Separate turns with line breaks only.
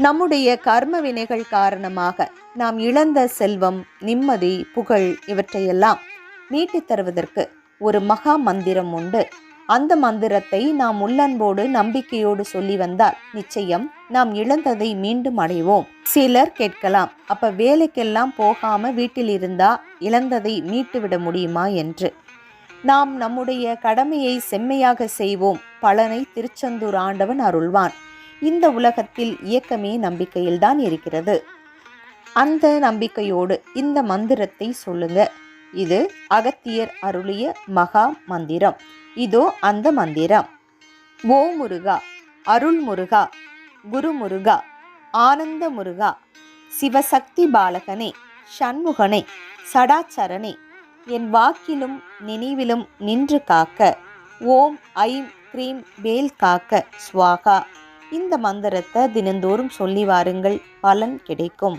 நம்முடைய கர்ம வினைகள் காரணமாக நாம் இழந்த செல்வம் நிம்மதி புகழ் இவற்றையெல்லாம் மீட்டித் தருவதற்கு ஒரு மகா மந்திரம் உண்டு. அந்த மந்திரத்தை நாம் உள்ளன்போடு நம்பிக்கையோடு சொல்லி வந்தால் நிச்சயம் நாம் இழந்ததை மீண்டும் அடைவோம். சிலர் கேட்கலாம் அப்ப வேலைக்கெல்லாம் போகாம வீட்டில் இருந்தா இழந்ததை மீட்டு விட முடியுமா? என்று. நாம் நம்முடைய கடமையை செம்மையாக செய்வோம். பலனை திருச்செந்தூர் ஆண்டவன் அருள்வான். இந்த உலகத்தில் இயக்கமே நம்பிக்கையில்தான் இருக்கிறது. அந்த நம்பிக்கையோடு இந்த மந்திரத்தை சொல்லுங்க. இது அகத்தியர் அருளிய மகா மந்திரம். இதோ அந்த மந்திரம். ஓ முருகா அருள் முருகா குரு முருகா ஆனந்த முருகா சிவசக்தி பாலகனே சண்முகனே சடாச்சரணே என் வாக்கிலும் நினைவிலும் நின்று காக்க ஓம் ஐம் க்ரீம் வேல் காக்க ஸ்வாகா இந்த மந்திரத்தை தினந்தோறும் சொல்லி வாருங்கள். பலன் கிடைக்கும்.